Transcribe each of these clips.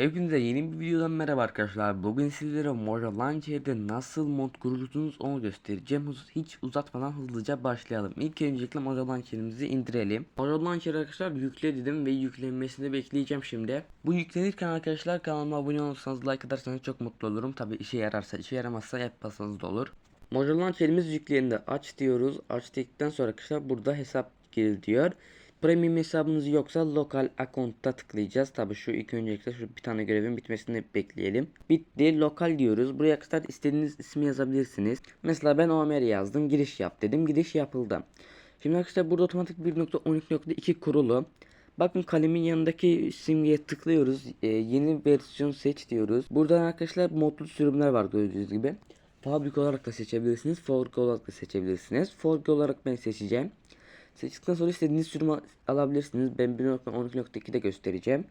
Hepinize yeni bir videodan merhaba arkadaşlar. Bugün sizlere Mojang Launcher'de nasıl mod kurursunuz onu göstereceğim. Hiç uzatmadan hızlıca başlayalım. İlk öncelikle Mojang Launcher'imizi indirelim. Mojang Launcher arkadaşlar yükle dedim ve yüklenmesini bekleyeceğim şimdi. Bu yüklenirken arkadaşlar kanalıma abone olursanız like atarsanız çok mutlu olurum. Tabi işe yararsa işe yaramazsa yapmasanız da olur. Mojang Launcher'imiz yüklendi. Aç diyoruz. Aç dedikten sonra arkadaşlar burada hesap gir diyor. Premium hesabınız yoksa lokal account'ta tıklayacağız. Tabi şu ilk öncelikle şu bir tane görevin bitmesini bekleyelim. Bitti. Lokal diyoruz. Buraya kadar istediğiniz ismi yazabilirsiniz. Mesela ben Ömer yazdım. Giriş yap dedim. Giriş yapıldı. Şimdi arkadaşlar burada otomatik 1.12.2 kurulu. Bakın kalemin yanındaki simgeye tıklıyoruz. Ee, yeni versiyon seç diyoruz. Buradan arkadaşlar modlu sürümler var gördüğünüz gibi. Fabrika olarak da seçebilirsiniz. Fork olarak da seçebilirsiniz. Fork olarak ben seçeceğim. Seçtikten sonra istediğiniz sürümü alabilirsiniz. Ben 1.12.2'de göstereceğim.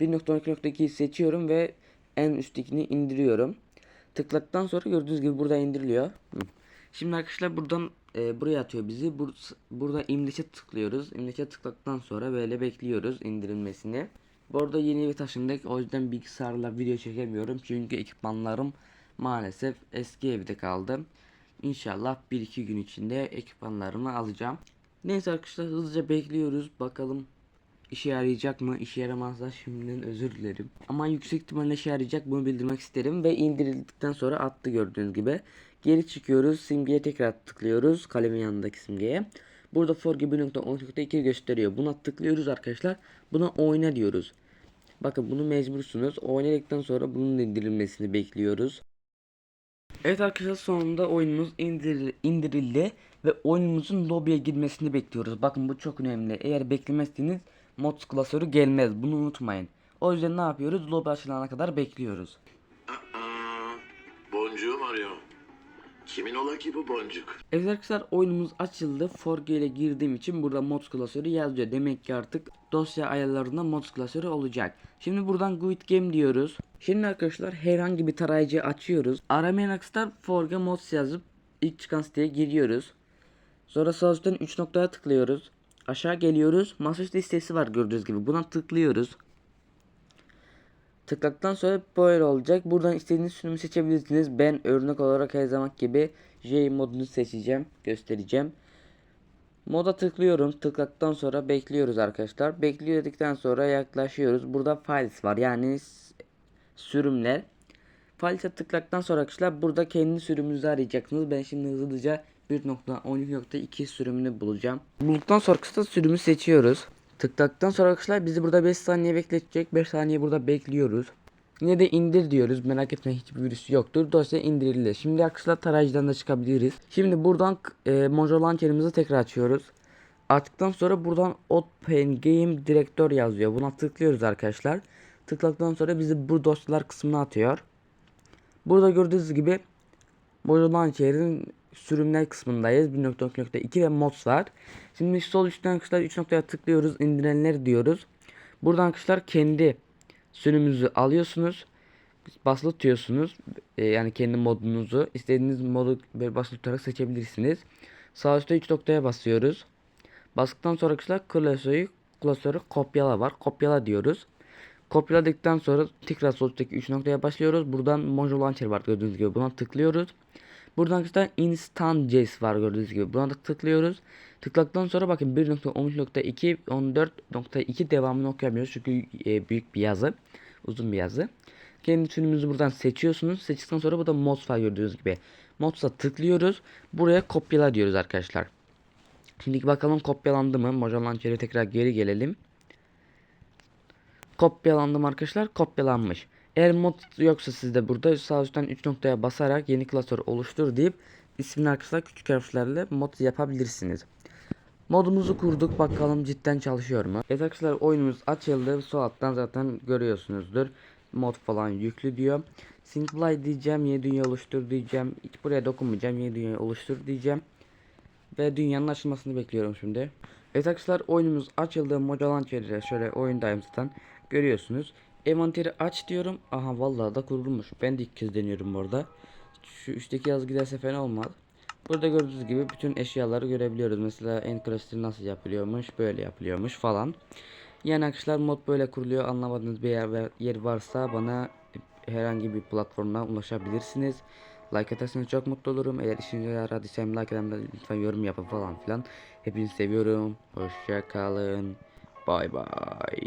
1.12.2'yi seçiyorum ve en üsttekini indiriyorum. Tıkladıktan sonra gördüğünüz gibi burada indiriliyor. Şimdi arkadaşlar buradan e, buraya atıyor bizi. Bur- burada imleçe tıklıyoruz. İmleçe tıkladıktan sonra böyle bekliyoruz indirilmesini. Bu arada yeni eve taşındık. O yüzden bilgisayarla video çekemiyorum. Çünkü ekipmanlarım maalesef eski evde kaldı. İnşallah 1-2 gün içinde ekipmanlarımı alacağım. Neyse arkadaşlar hızlıca bekliyoruz. Bakalım işe yarayacak mı? İşe yaramazsa şimdiden özür dilerim. Ama yüksek ihtimalle işe yarayacak bunu bildirmek isterim. Ve indirildikten sonra attı gördüğünüz gibi. Geri çıkıyoruz. Simgeye tekrar tıklıyoruz. Kalemin yanındaki simgeye. Burada for gibi nokta 10.2 gösteriyor. Buna tıklıyoruz arkadaşlar. Buna oyna diyoruz. Bakın bunu mecbursunuz. Oynadıktan sonra bunun indirilmesini bekliyoruz. Evet arkadaşlar sonunda oyunumuz indir, indirildi ve oyunumuzun lobiye girmesini bekliyoruz. Bakın bu çok önemli. Eğer beklemezseniz mod klasörü gelmez. Bunu unutmayın. O yüzden ne yapıyoruz? Lobi açılana kadar bekliyoruz. Boncuğum arıyor. Kimin ola ki bu boncuk? Evet arkadaşlar oyunumuz açıldı. Forge ile girdiğim için burada mod klasörü yazıyor. Demek ki artık dosya ayarlarında mod klasörü olacak. Şimdi buradan Guide Game diyoruz. Şimdi arkadaşlar herhangi bir tarayıcı açıyoruz. Aramayan arkadaşlar Forge Mods yazıp ilk çıkan siteye giriyoruz. Sonra sağ üstten 3 noktaya tıklıyoruz. Aşağı geliyoruz. Masaüstü listesi var gördüğünüz gibi. Buna tıklıyoruz. Tıkladıktan sonra böyle olacak. Buradan istediğiniz sürümü seçebilirsiniz. Ben örnek olarak her zaman gibi J modunu seçeceğim. Göstereceğim. Moda tıklıyorum. Tıkladıktan sonra bekliyoruz arkadaşlar. Bekliyor dedikten sonra yaklaşıyoruz. Burada files var. Yani sürümler. Files'e tıkladıktan sonra arkadaşlar burada kendi sürümünüzü arayacaksınız. Ben şimdi hızlıca 1.12.2 sürümünü bulacağım. Bulduktan sonra kısa sürümü seçiyoruz. Tıkladıktan sonra arkadaşlar bizi burada 5 saniye bekletecek. 5 saniye burada bekliyoruz. Yine de indir diyoruz. Merak etme hiçbir virüs yoktur. Dosya indirildi. Şimdi arkadaşlar tarayıcıdan da çıkabiliriz. Şimdi buradan e, Mojo Launcher'ımızı tekrar açıyoruz. Açtıktan sonra buradan Open Game Director yazıyor. Buna tıklıyoruz arkadaşlar. Tıkladıktan sonra bizi bu dosyalar kısmına atıyor. Burada gördüğünüz gibi Mojo Launcher'in sürümler kısmındayız. 1.2.2 ve mods var. Şimdi sol üstten arkadaşlar 3 noktaya tıklıyoruz. indirenler diyoruz. Buradan arkadaşlar kendi sürümünüzü alıyorsunuz. Basılı tutuyorsunuz. Ee, yani kendi modunuzu. istediğiniz modu böyle basılı tutarak seçebilirsiniz. Sağ üstte 3 noktaya basıyoruz. Bastıktan sonra arkadaşlar klasörü, klasörü kopyala var. Kopyala diyoruz. Kopyaladıktan sonra tekrar sol üstteki 3 noktaya başlıyoruz. Buradan Mojo Launcher var gördüğünüz gibi. Buna tıklıyoruz. Buradan arkadaşlar Instant.js var gördüğünüz gibi. Buna da tıklıyoruz. Tıkladıktan sonra bakın 1.13.2 14.2 devamını okuyamıyoruz. Çünkü e, büyük bir yazı. Uzun bir yazı. Kendi türünüzü buradan seçiyorsunuz. Seçtikten sonra burada mods var gördüğünüz gibi. Mods'a tıklıyoruz. Buraya kopyala diyoruz arkadaşlar. Şimdi bakalım kopyalandı mı? Mojo Launcher'e tekrar geri gelelim. Kopyalandım arkadaşlar. Kopyalanmış. Eğer mod yoksa sizde burada sağ üstten 3 noktaya basarak yeni klasör oluştur deyip ismini arkadaşlar küçük harflerle mod yapabilirsiniz. Modumuzu kurduk bakalım cidden çalışıyor mu? Evet arkadaşlar oyunumuz açıldı. Sol alttan zaten görüyorsunuzdur. Mod falan yüklü diyor. Simplify diyeceğim. Yeni dünya oluştur diyeceğim. Hiç buraya dokunmayacağım. Yeni dünya oluştur diyeceğim. Ve dünyanın açılmasını bekliyorum şimdi. Evet arkadaşlar oyunumuz açıldı. Mojo Launcher'de şöyle oyundayım zaten. Görüyorsunuz. Envanteri aç diyorum. Aha vallahi da kurulmuş. Ben de ilk kez deniyorum burada. Şu üstteki yazı giderse fena olmaz. Burada gördüğünüz gibi bütün eşyaları görebiliyoruz. Mesela en klasik nasıl yapılıyormuş, böyle yapılıyormuş falan. Yani arkadaşlar mod böyle kuruluyor. Anlamadığınız bir yer, varsa bana herhangi bir platformdan ulaşabilirsiniz. Like atarsanız çok mutlu olurum. Eğer işinize yaradıysam like eden lütfen yorum yapın falan filan. Hepinizi seviyorum. Hoşça kalın. Bay bay.